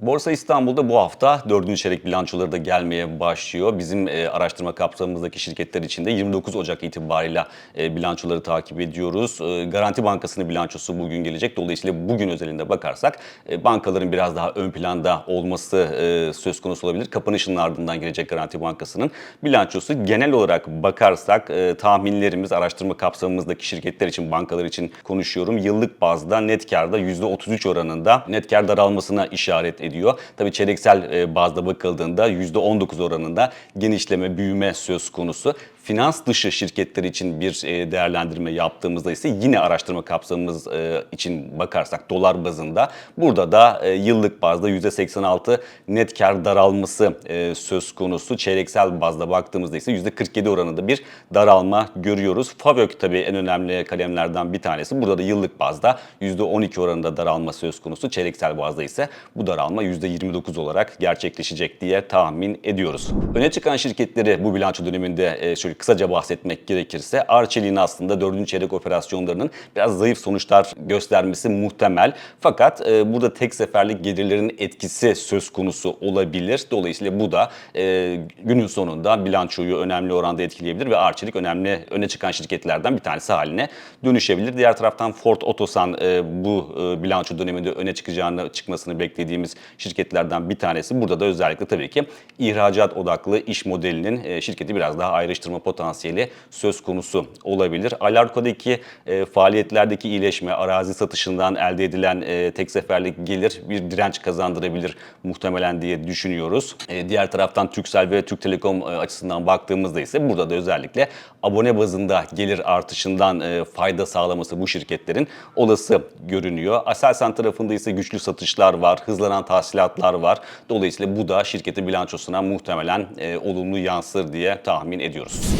Borsa İstanbul'da bu hafta dördüncü çeyrek bilançoları da gelmeye başlıyor. Bizim e, araştırma kapsamımızdaki şirketler için de 29 Ocak itibariyle e, bilançoları takip ediyoruz. E, Garanti Bankası'nın bilançosu bugün gelecek. Dolayısıyla bugün özelinde bakarsak e, bankaların biraz daha ön planda olması e, söz konusu olabilir. Kapanışın ardından gelecek Garanti Bankası'nın bilançosu. Genel olarak bakarsak e, tahminlerimiz araştırma kapsamımızdaki şirketler için, bankalar için konuşuyorum. Yıllık bazda net karda %33 oranında net kar daralmasına işaret. Tabii çeyreksel e, bazda bakıldığında %19 oranında genişleme, büyüme söz konusu. Finans dışı şirketler için bir e, değerlendirme yaptığımızda ise yine araştırma kapsamımız e, için bakarsak dolar bazında burada da e, yıllık bazda %86 net kar daralması söz konusu. Çeyreksel bazda baktığımızda ise %47 oranında bir daralma görüyoruz. Favök tabii en önemli kalemlerden bir tanesi. Burada da yıllık bazda %12 oranında daralma söz konusu. Çeyreksel bazda ise bu daralma %29 olarak gerçekleşecek diye tahmin ediyoruz. Öne çıkan şirketleri bu bilanço döneminde şöyle kısaca bahsetmek gerekirse Arçelik'in aslında 4. çeyrek operasyonlarının biraz zayıf sonuçlar göstermesi muhtemel. Fakat e, burada tek seferlik gelirlerin etkisi söz konusu olabilir. Dolayısıyla bu da e, günün sonunda bilançoyu önemli oranda etkileyebilir ve Arçelik önemli öne çıkan şirketlerden bir tanesi haline dönüşebilir. Diğer taraftan Ford Otosan e, bu e, bilanço döneminde öne çıkacağını çıkmasını beklediğimiz şirketlerden bir tanesi. Burada da özellikle tabii ki ihracat odaklı iş modelinin e, şirketi biraz daha ayrıştırma potansiyeli söz konusu olabilir. Alarko'daki e, faaliyetlerdeki iyileşme, arazi satışından elde edilen e, tek seferlik gelir bir direnç kazandırabilir muhtemelen diye düşünüyoruz. E, diğer taraftan Turkcell ve Türk Telekom e, açısından baktığımızda ise burada da özellikle abone bazında gelir artışından e, fayda sağlaması bu şirketlerin olası görünüyor. Aselsan tarafında ise güçlü satışlar var, hızlanan tahsilatlar var. Dolayısıyla bu da şirketin bilançosuna muhtemelen e, olumlu yansır diye tahmin ediyoruz.